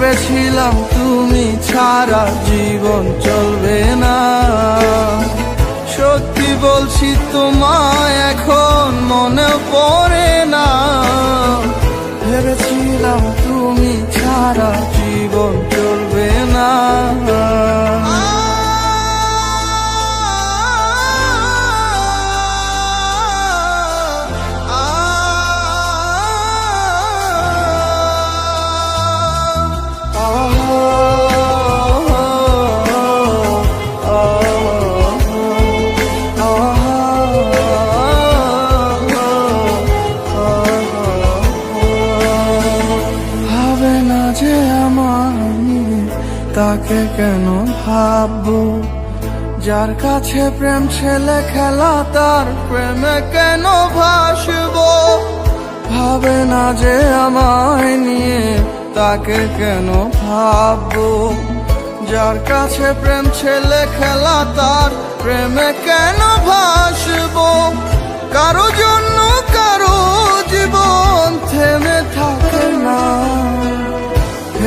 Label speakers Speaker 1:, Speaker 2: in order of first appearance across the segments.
Speaker 1: ভেবেছিলাম তুমি ছাড়া জীবন চলবে না। সত্যি বলছি তোমায় এখন মনে তাকে কেন ভাববো? যার কাছে প্রেম ছেলে খেলা, তার প্রেমে কেন ভাসবো? ভাবে না যে আমায় নিয়ে তাকে কেন ভাববো? যার কাছে প্রেম ছেলে খেলা, তার প্রেমে কেন ভাসবো? কারও জন্য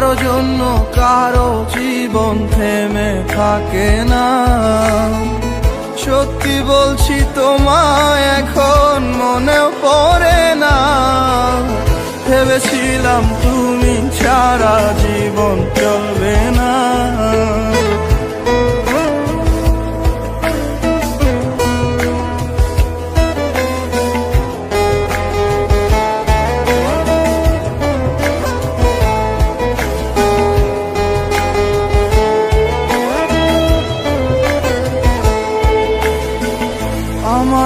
Speaker 1: কারও জন্য কারও জীবন থেমে থাকে না। সত্যি বলছি, তোমায় এখন মনে পড়ে না। ভেবেছিলাম তুমি ছাড়া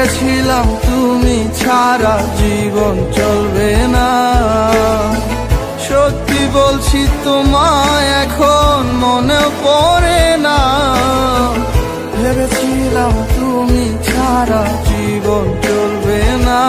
Speaker 1: ভেবেছিলাম তুমি ছাড়া জীবন চলবে না। সত্যি বলছি তোমায় এখন মনে পড়ে না। ভেবেছিলাম তুমি ছাড়া জীবন চলবে না।